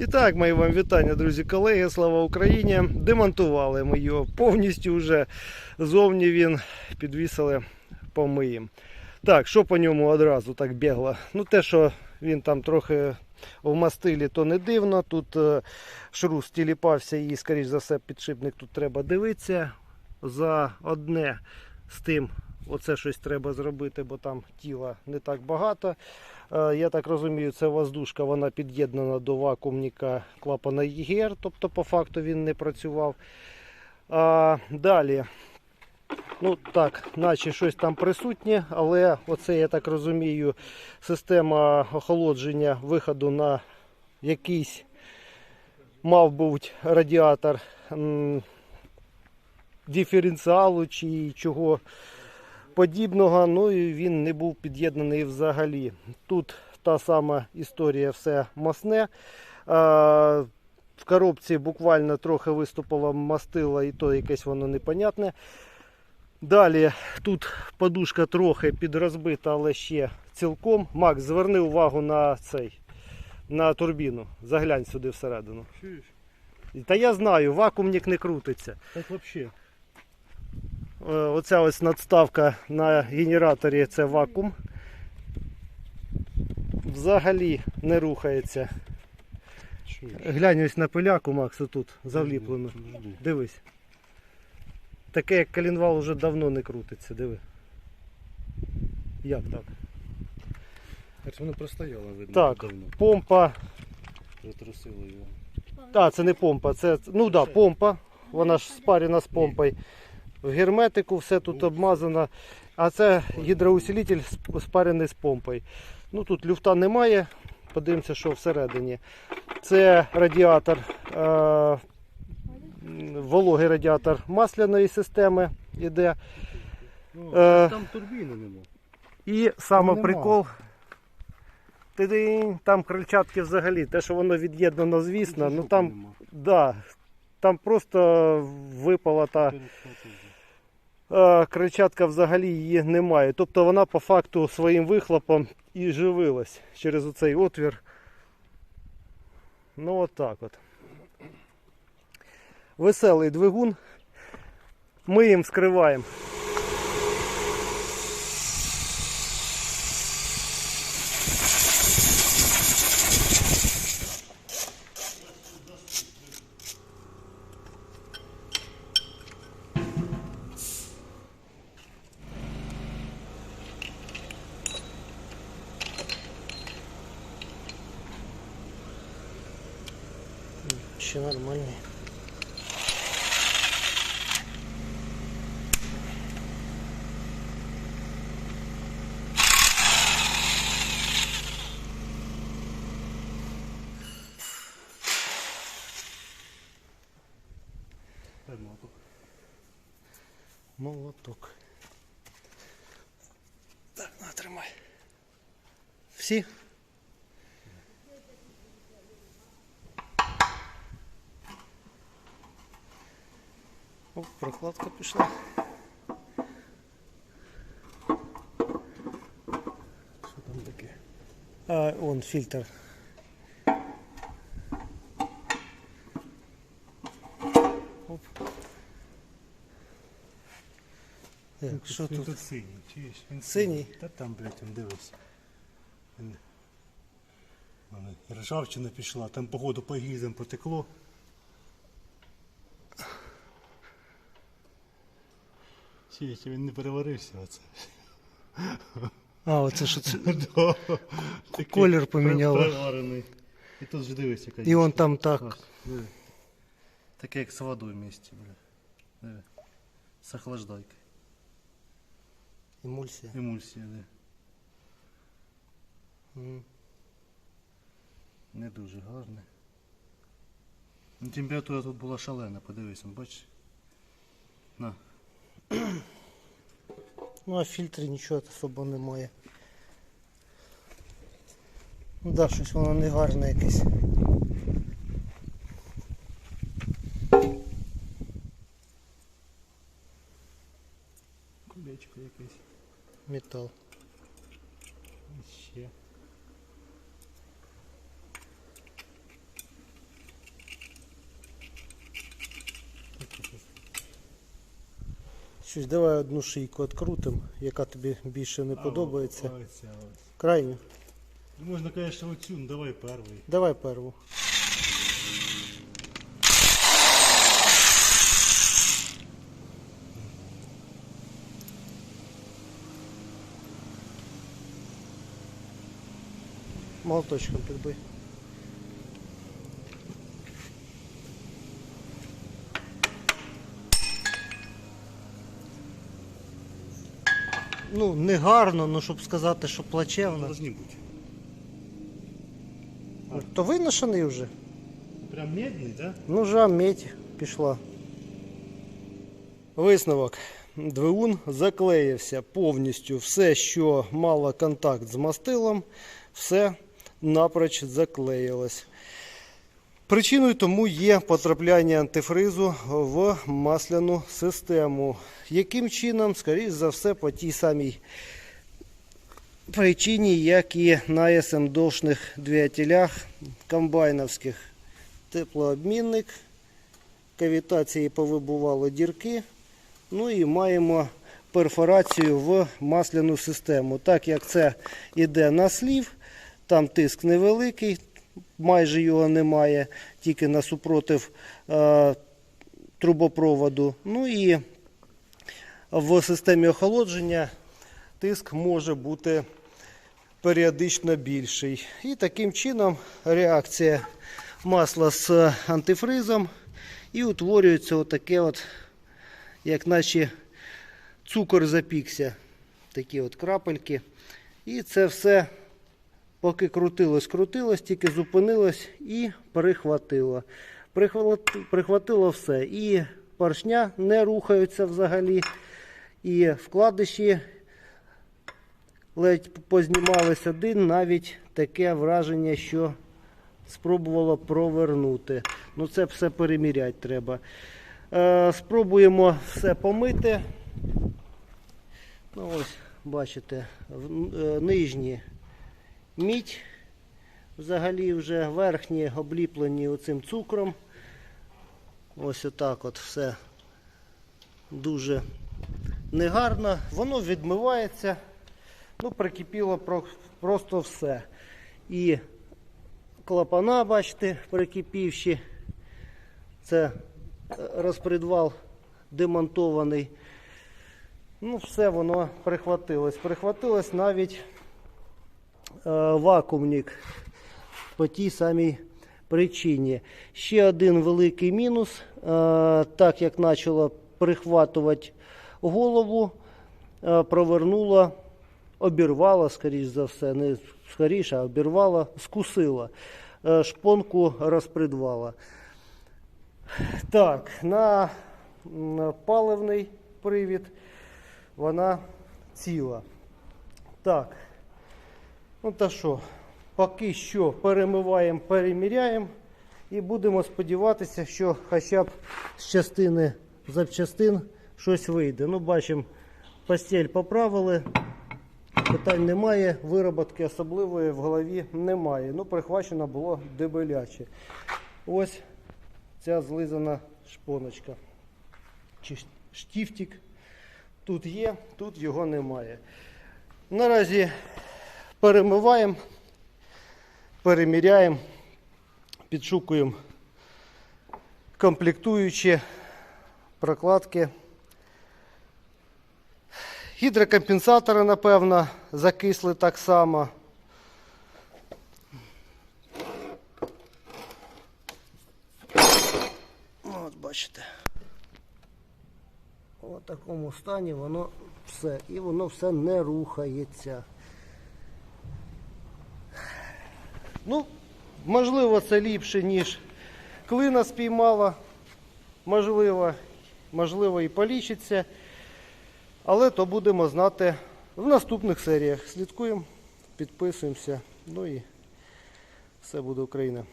І так, мої вам вітання, друзі, колеги. Слава Україні! Демонтували ми його повністю вже. Зовні він підвісили помиєм. Так, що по ньому одразу так бігло? Ну, те, що він там трохи в мастилі, то не дивно. Тут е, шрус тіліпався і, скоріш за все, підшипник тут треба дивитися. За одне з тим, оце щось треба зробити, бо там тіла не так багато. Е, Я так розумію, це воздушка, вона під'єднана до вакуумника клапана ЄГР, тобто по факту він не працював. А, далі, ну так, наче щось там присутнє, але оце, я так розумію, система охолодження виходу на якийсь мав бути радіатор диференціалу чи чого подібного, ну і він не був під'єднаний взагалі. Тут та сама історія, все масне. В коробці буквально трохи виступило мастило, і то якесь воно непонятне. Далі тут подушка трохи підрозбита, але ще цілком. Макс, зверни увагу на цей, на турбіну. Заглянь сюди всередину. Та я знаю, вакуумник не крутиться. Так вообще. Е, Оця ось надставка на генераторі це вакуум. Взагалі не рухається. Глянь ось на пиляку, Макс, тут завліплено. Дивись. Таке як коленвал вже давно не крутиться, диви. Як так? Так воно простояло, видно, Так. давно. Помпа. Затрусило його. А, це не помпа, це. Ну так, да, помпа. Вона ж спарена з помпою. В герметику все тут обмазано. А це гідроусилитель сп- спарений з помпою. Ну тут люфта немає. Подивимося, що всередині. Це радіатор, е, вологий радіатор масляної системи іде. Е. Там турбіни нема. І саме Нема. прикол. Там крильчатки взагалі, те, що воно від'єднано, звісно, ну там, да, там просто випала та Е, взагалі її немає. Тобто вона по факту своїм вихлопом і живилась через оцей отвір. Ну от так от. Веселий двигун. Ми їм скриваємо. Еще нормальный. Молоток. Молоток. Так, ну, натримай. Всі? О, прокладка пішла. Що там таке? А, он фільтр. Оп. Так, що тут? тут синій, чуєш? Він Синій? Та там, блядь, він дивись. Він... Ржавчина пішла, там походу по гільзам потекло. Чуєш, він не переварився оце. А, оце що це? Да. Такий Колір поміняло. Переварений. І тут ж дивись, яка І он там так. Так, диви. Таке як з водою в місті, бля. Диви. З охлаждайкою. Емульсія. Емульсія, диви. М. Не дуже гарне. Ну, Температура тут була шалена, подивись, он, бачиш? На. Ну а в фільтрі нічого особо немає. Ну да, щось воно не гарне якесь. Колечко якесь. Метал. Ще. Щось давай одну шийку відкрутимо, яка тобі більше не подобається. Крайню. Ну, Можна, звісно, оцю, ну давай перший. Давай перву. Молоточком підбий. Ну, не гарно, ну щоб сказати, що плачевно. Должні бути. То виношений вже. Прям медний, так? Ну, жа, медь пішла. Висновок. Двигун заклеївся повністю. Все, що мало контакт з мастилом, все напроч заклеїлось. Причиною тому є потрапляння антифризу в масляну систему. Яким чином, скоріш за все, по тій самій причині, як і на СМДошних двигателях комбайновських теплообмінник, кавітації повибували дірки. Ну і маємо перфорацію в масляну систему. Так як це йде на слів, там тиск невеликий, майже його немає, тільки на супротив е, трубопроводу. Ну і в системі охолодження тиск може бути періодично більший. І таким чином реакція масла з антифризом і утворюється отаке от, як наче цукор запікся. Такі от крапельки. І це все, поки крутилось, крутилось, тільки зупинилось і прихватило. Прихват- Прихватило все. І поршня не рухаються взагалі. І вкладиші ледь познімались один, навіть таке враження, що спробувало провернути. Ну це все переміряти треба. Е, спробуємо все помити. Ну ось, бачите, е, нижні мідь. Взагалі вже верхні обліплені оцим цукром. Ось отак от все дуже негарно. Воно відмивається. Ну, прикипіло просто все. І клапана, бачите, прикипівші. Це е, розпредвал демонтований. Ну, все воно прихватилось. Прихватилось навіть вакуумник по тій самій причині. Ще один великий мінус. Е, так як почало прихватувати голову, е, провернуло, обірвало, скоріш за все, не скоріше, а обірвало, скусило. Е, шпонку розпредвала. Так, на паливний привід вона ціла. Так. Ну та що, поки що перемиваємо, переміряємо і будемо сподіватися, що хоча б з частини запчастин щось вийде. Ну, бачимо, постель поправили. Питань немає, вироботки особливої в голові немає. Ну, прихвачено було дебеляче. Ось ця злизана шпоночка. Чи ш- штифтик. Тут є, тут його немає. Наразі перемиваємо, переміряємо, підшукуємо комплектуючі прокладки. Гідрокомпенсатори, напевно, закисли так само. От бачите. У такому стані воно все. І воно все не рухається. Ну, можливо, це ліпше, ніж клина спіймала. Можливо, можливо і полічиться. Але то будемо знати в наступних серіях. Слідкуємо, підписуємося. Ну і все буде Україна.